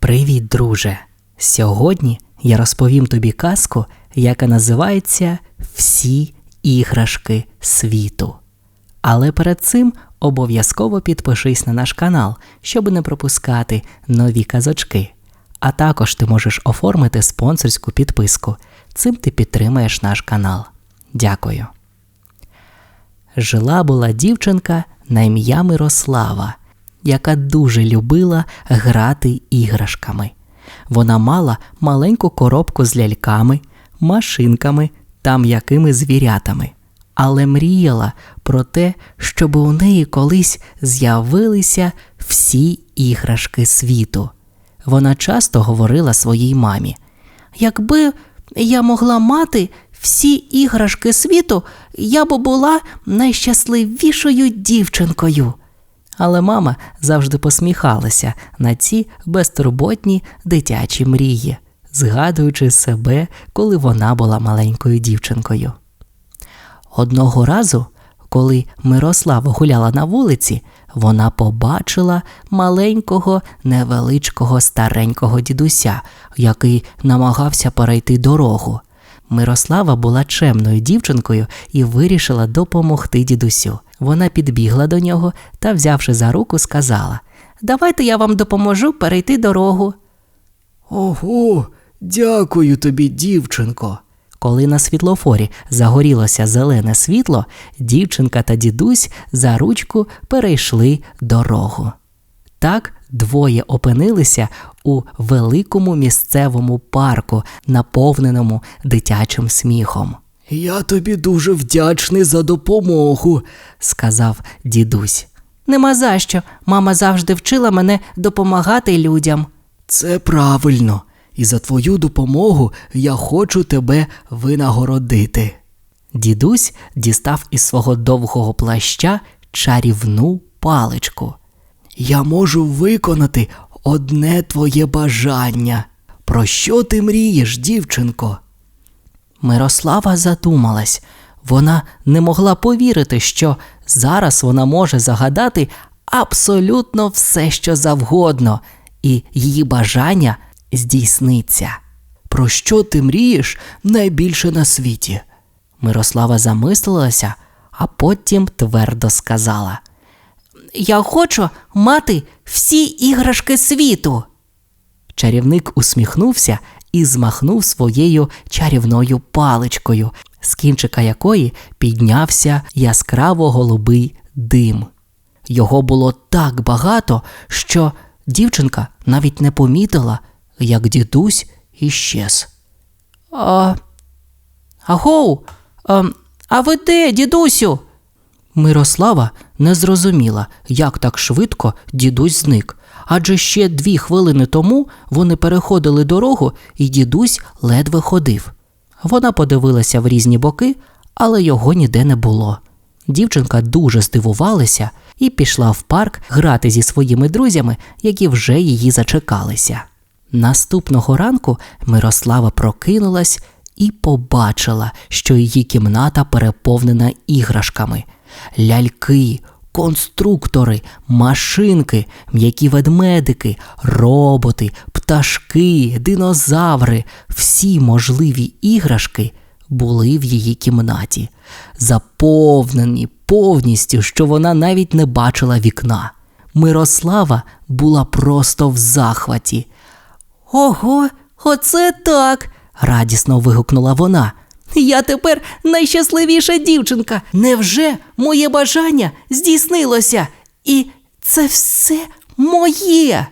Привіт, друже! Сьогодні я розповім тобі казку, яка називається Всі іграшки світу. Але перед цим обов'язково підпишись на наш канал, щоб не пропускати нові казочки. А також ти можеш оформити спонсорську підписку. Цим ти підтримаєш наш канал. Дякую. Жила була дівчинка на ім'я Мирослава, яка дуже любила грати іграшками. Вона мала маленьку коробку з ляльками, машинками та м'якими звірятами, але мріяла про те, щоб у неї колись з'явилися всі іграшки світу. Вона часто говорила своїй мамі: Якби я могла мати всі іграшки світу, я б була найщасливішою дівчинкою. Але мама завжди посміхалася на ці безтурботні дитячі мрії, згадуючи себе, коли вона була маленькою дівчинкою. Одного разу, коли Мирослава гуляла на вулиці, вона побачила маленького невеличкого старенького дідуся, який намагався перейти дорогу. Мирослава була чемною дівчинкою і вирішила допомогти дідусю. Вона підбігла до нього та, взявши за руку, сказала Давайте я вам допоможу перейти дорогу. Ого, дякую тобі, дівчинко. Коли на світлофорі загорілося зелене світло, дівчинка та дідусь за ручку перейшли дорогу. Так двоє опинилися у великому місцевому парку, наповненому дитячим сміхом. Я тобі дуже вдячний за допомогу. сказав дідусь. Нема за що. Мама завжди вчила мене допомагати людям. Це правильно, і за твою допомогу я хочу тебе винагородити. Дідусь дістав із свого довгого плаща чарівну паличку. Я можу виконати одне твоє бажання. Про що ти мрієш, дівчинко? Мирослава задумалась. Вона не могла повірити, що зараз вона може загадати абсолютно все, що завгодно, і її бажання здійсниться. Про що ти мрієш найбільше на світі? Мирослава замислилася, а потім твердо сказала: Я хочу мати всі іграшки світу. Чарівник усміхнувся і змахнув своєю чарівною паличкою, з кінчика якої піднявся яскраво голубий дим. Його було так багато, що дівчинка навіть не помітила, як дідусь іщез. А... Агоу, а, а ви де, дідусю? Мирослава не зрозуміла, як так швидко дідусь зник. Адже ще дві хвилини тому вони переходили дорогу, і дідусь ледве ходив. Вона подивилася в різні боки, але його ніде не було. Дівчинка дуже здивувалася і пішла в парк грати зі своїми друзями, які вже її зачекалися. Наступного ранку Мирослава прокинулась і побачила, що її кімната переповнена іграшками. Ляльки, конструктори, машинки, м'які ведмедики, роботи, пташки, динозаври, всі можливі іграшки були в її кімнаті, заповнені повністю, що вона навіть не бачила вікна. Мирослава була просто в захваті. Ого, оце так. радісно вигукнула вона. Я тепер найщасливіша дівчинка. Невже моє бажання здійснилося? І це все моє.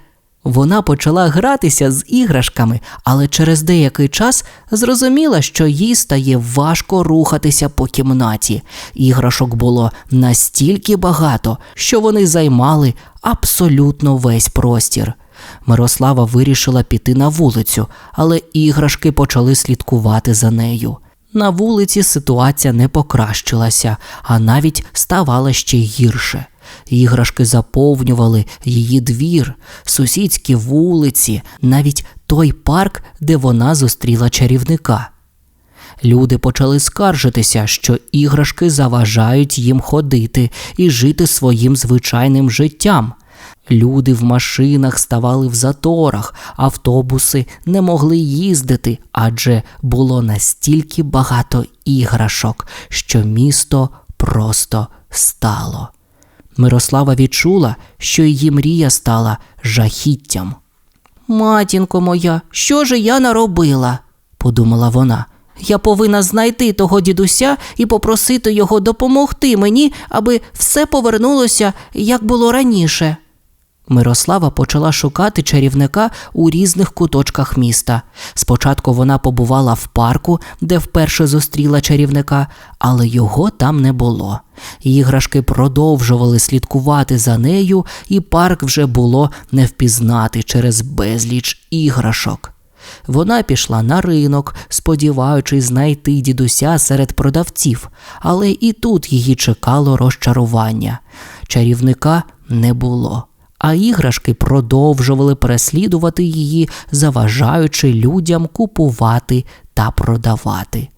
Вона почала гратися з іграшками, але через деякий час зрозуміла, що їй стає важко рухатися по кімнаті. Іграшок було настільки багато, що вони займали абсолютно весь простір. Мирослава вирішила піти на вулицю, але іграшки почали слідкувати за нею. На вулиці ситуація не покращилася, а навіть ставала ще гірше. Іграшки заповнювали її двір, сусідські вулиці, навіть той парк, де вона зустріла чарівника. Люди почали скаржитися, що іграшки заважають їм ходити і жити своїм звичайним життям. Люди в машинах ставали в заторах, автобуси не могли їздити, адже було настільки багато іграшок, що місто просто стало. Мирослава відчула, що її мрія стала жахіттям. Матінко моя, що же я наробила? подумала вона. Я повинна знайти того дідуся і попросити його допомогти мені, аби все повернулося, як було раніше. Мирослава почала шукати чарівника у різних куточках міста. Спочатку вона побувала в парку, де вперше зустріла чарівника, але його там не було. Іграшки продовжували слідкувати за нею, і парк вже було не впізнати через безліч іграшок. Вона пішла на ринок, сподіваючись знайти дідуся серед продавців, але і тут її чекало розчарування. Чарівника не було, а іграшки продовжували переслідувати її, заважаючи людям купувати та продавати.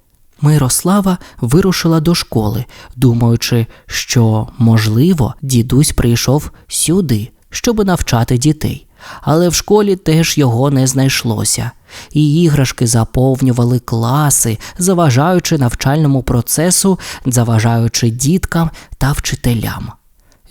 Мирослава вирушила до школи, думаючи, що, можливо, дідусь прийшов сюди, щоб навчати дітей. Але в школі теж його не знайшлося, і іграшки заповнювали класи, заважаючи навчальному процесу, заважаючи діткам та вчителям.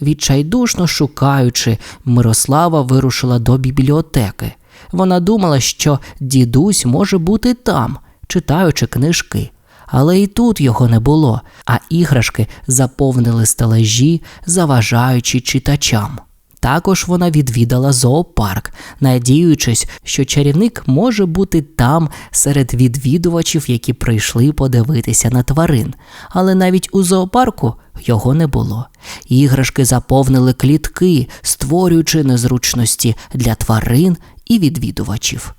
Відчайдушно шукаючи, Мирослава вирушила до бібліотеки. Вона думала, що дідусь може бути там, читаючи книжки. Але і тут його не було, а іграшки заповнили стележі, заважаючи читачам. Також вона відвідала зоопарк, надіючись, що чарівник може бути там серед відвідувачів, які прийшли подивитися на тварин. Але навіть у зоопарку його не було. Іграшки заповнили клітки, створюючи незручності для тварин і відвідувачів.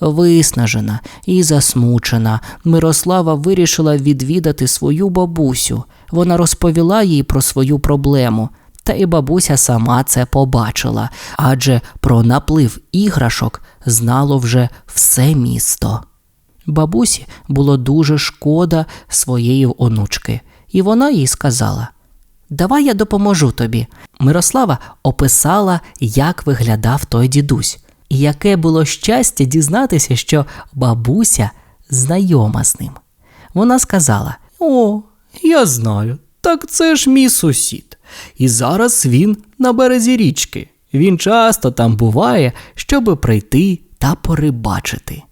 Виснажена і засмучена, Мирослава вирішила відвідати свою бабусю. Вона розповіла їй про свою проблему. Та і бабуся сама це побачила, адже про наплив іграшок знало вже все місто. Бабусі було дуже шкода своєї онучки, і вона їй сказала: Давай я допоможу тобі. Мирослава описала, як виглядав той дідусь, і яке було щастя дізнатися, що бабуся знайома з ним. Вона сказала: О, я знаю. Так це ж мій сусід. І зараз він на березі річки. Він часто там буває, щоби прийти та порибачити.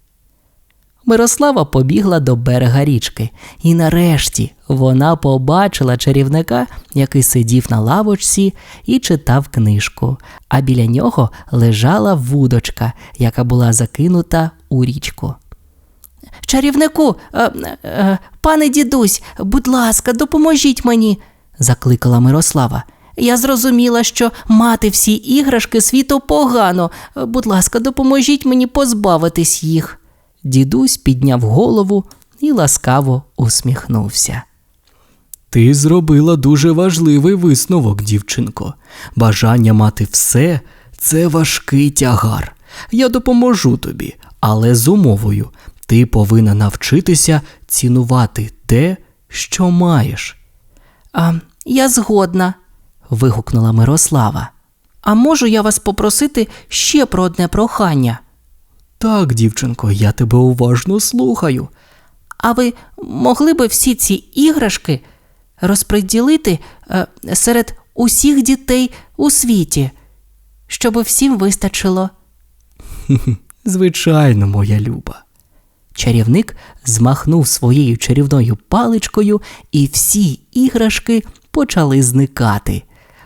Мирослава побігла до берега річки, і нарешті вона побачила чарівника, який сидів на лавочці і читав книжку, а біля нього лежала вудочка, яка була закинута у річку. Чарівнику, е, е, пане дідусь, будь ласка, допоможіть мені, закликала Мирослава. Я зрозуміла, що мати всі іграшки світу погано. Будь ласка, допоможіть мені позбавитись їх. Дідусь підняв голову і ласкаво усміхнувся. Ти зробила дуже важливий висновок, дівчинко. Бажання мати все це важкий тягар. Я допоможу тобі, але з умовою ти повинна навчитися цінувати те, що маєш. А я згодна, вигукнула Мирослава. А можу я вас попросити ще про одне прохання? Так, дівчинко, я тебе уважно слухаю. А ви могли би всі ці іграшки розподілити е, серед усіх дітей у світі, щоб всім вистачило? Звичайно, моя люба. Чарівник змахнув своєю чарівною паличкою, і всі іграшки почали зникати,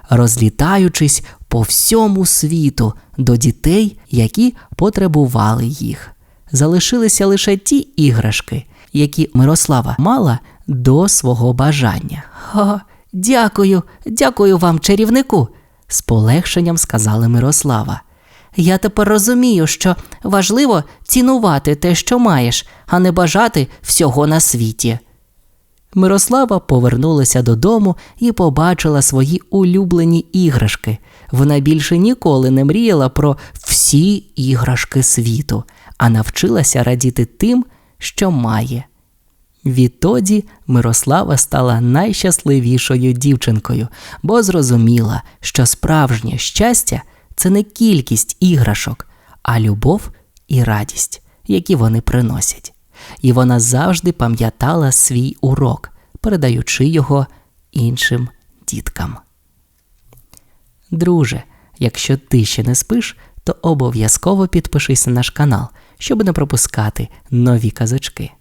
розлітаючись по всьому світу до дітей, які потребували їх. Залишилися лише ті іграшки, які Мирослава мала до свого бажання. О, дякую, дякую вам, чарівнику, з полегшенням сказала Мирослава. Я тепер розумію, що важливо цінувати те, що маєш, а не бажати всього на світі. Мирослава повернулася додому і побачила свої улюблені іграшки. Вона більше ніколи не мріяла про всі іграшки світу, а навчилася радіти тим, що має. Відтоді Мирослава стала найщасливішою дівчинкою, бо зрозуміла, що справжнє щастя це не кількість іграшок, а любов і радість, які вони приносять. І вона завжди пам'ятала свій урок, передаючи його іншим діткам. Друже, якщо ти ще не спиш, то обов'язково підпишись на наш канал, щоб не пропускати нові казочки.